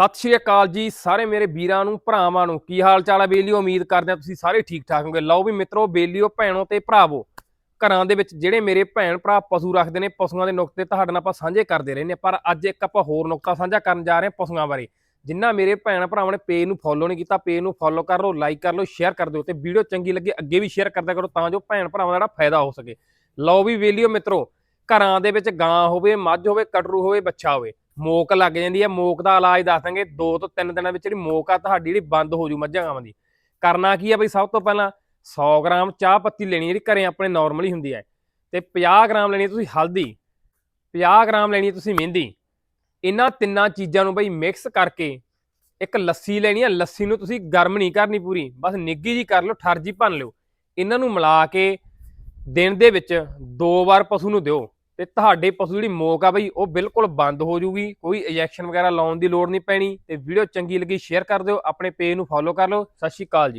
ਸਤਿ ਸ਼੍ਰੀ ਅਕਾਲ ਜੀ ਸਾਰੇ ਮੇਰੇ ਵੀਰਾਂ ਨੂੰ, ਭਰਾਵਾਂ ਨੂੰ। ਕੀ ਹਾਲ ਚਾਲ ਹੈ ਬੇਲੀਓ? ਉਮੀਦ ਕਰਦੇ ਹਾਂ ਤੁਸੀਂ ਸਾਰੇ ਠੀਕ ਠਾਕ ਹੋਗੇ। ਲਓ ਵੀ ਮਿੱਤਰੋ, ਬੇਲੀਓ ਭੈਣੋ ਤੇ ਭਰਾਵੋ, ਘਰਾਂ ਦੇ ਵਿੱਚ ਜਿਹੜੇ ਮੇਰੇ ਭੈਣ ਭਰਾ ਪਸ਼ੂ ਰੱਖਦੇ ਨੇ, ਪਸ਼ੂਆਂ ਦੇ ਨੁਕਤੇ ਤੁਹਾਡੇ ਨਾਲ ਆਪਾਂ ਸਾਂਝੇ ਕਰਦੇ ਰਹਿੰਦੇ ਹਾਂ, ਪਰ ਅੱਜ ਇੱਕ ਆਪਾਂ ਹੋਰ ਨੁਕਤਾ ਸਾਂਝਾ ਕਰਨ ਜਾ ਰਹੇ ਹਾਂ ਪਸ਼ੂਆਂ ਬਾਰੇ। ਜਿੰਨਾ ਮੇਰੇ ਭੈਣ ਭਰਾਵਾਂ ਨੇ ਪੇਜ ਨੂੰ ਫੋਲੋ ਨਹੀਂ ਕੀਤਾ, ਪੇਜ ਨੂੰ ਫੋਲੋ ਕਰ ਲਓ ਲਾਈਕ ਕਰ ਲਓ ਸ਼ੇਅਰ ਕਰ ਦਿਓ ਤੇ ਵੀਡੀਓ ਚੰਗੀ ਲੱਗੇ, ਅੱਗੇ ਵੀ ਸ਼ੇਅਰ ਕਰਦਾ ਕਰੋ ਤਾਂ ਜੋ ਭੈਣ ਭਰਾਵਾਂ ਦਾ ਜਿਹੜਾ ਫਾਇਦਾ ਹੋ ਸਕੇ। ਲਓ ਵੀ ਵੇਲੀਓ ਮਿੱਤਰੋ, ਘਰਾਂ ਦੇ ਵਿੱਚ ਗਾਂ ਹੋਵੇ, ਮੱਝ ਹੋਵੇ, ਕਟਰੂ ਹੋਵੇ, ਬੱਚਾ ਹੋਵੇ ਮੋਕ ਲੱਗ ਜਾਂਦੀ ਹੈ ਮੋਕ ਦਾ ਇਲਾਜ ਦੱਸ ਦਾਂਗੇ 2 ਤੋਂ 3 ਦਿਨਾਂ ਵਿੱਚ ਜਿਹੜੀ ਮੋਕ ਆ ਤੁਹਾਡੀ ਜਿਹੜੀ ਬੰਦ ਹੋ ਜੂ ਮੱਝਾਂ ਗਾਵਾਂ ਦੀ। ਕਰਨਾ ਕੀ ਆ ਬਈ ਸਭ ਤੋਂ ਪਹਿਲਾਂ 100 ਗ੍ਰਾਮ ਚਾਹ ਪੱਤੀ ਲੈਣੀ ਜਿਹੜੀ ਘਰੇ ਆਪਣੇ ਨਾਰਮਲੀ ਹੁੰਦੀ ਹੈ ਤੇ 50 ਗ੍ਰਾਮ ਲੈਣੀ ਤੁਸੀਂ ਹਲਦੀ 50 ਗ੍ਰਾਮ ਲੈਣੀ ਤੁਸੀਂ ਮਹਿੰਦੀ। ਇਹਨਾਂ ਤਿੰਨਾਂ ਚੀਜ਼ਾਂ ਨੂੰ ਬਈ ਮਿਕਸ ਕਰਕੇ ਇੱਕ ਲੱਸੀ ਲੈਣੀ ਆ, ਲੱਸੀ ਨੂੰ ਤੁਸੀਂ ਗਰਮ ਨਹੀਂ ਕਰਨੀ ਪੂਰੀ, ਬਸ ਨਿੱਗੀ ਜੀ ਕਰ ਲਓ ਠਰਜੀ ਭੰਨ ਲਿਓ। ਇਹਨਾਂ ਨੂੰ ਮਿਲਾ ਕੇ ਦਿਨ ਦੇ ਵਿੱਚ ਦੋ ਵਾਰ ਪਸ਼ੂ ਨੂੰ ਦਿਓ। ਤੇ ਤੁਹਾਡੇ ਪਸ਼ੂ ਜਿਹੜੀ ਮੋਕ ਆ ਬਈ, ਉਹ ਬਿਲਕੁਲ ਬੰਦ ਹੋ ਜੂਗੀ। ਕੋਈ ਇੰਜੈਕਸ਼ਨ ਵਗੈਰਾ ਲਾਉਣ ਦੀ ਲੋੜ ਨਹੀਂ ਪੈਣੀ ਤੇ ਵੀਡੀਓ ਚੰਗੀ ਲੱਗੀ ਸ਼ੇਅਰ ਕਰ ਦਿਓ, ਆਪਣੇ ਪੇਜ ਨੂੰ ਫੋਲੋ ਕਰ ਲਓ। ਸਤਿ ਸ਼੍ਰੀ ਅਕਾਲ ਜੀ।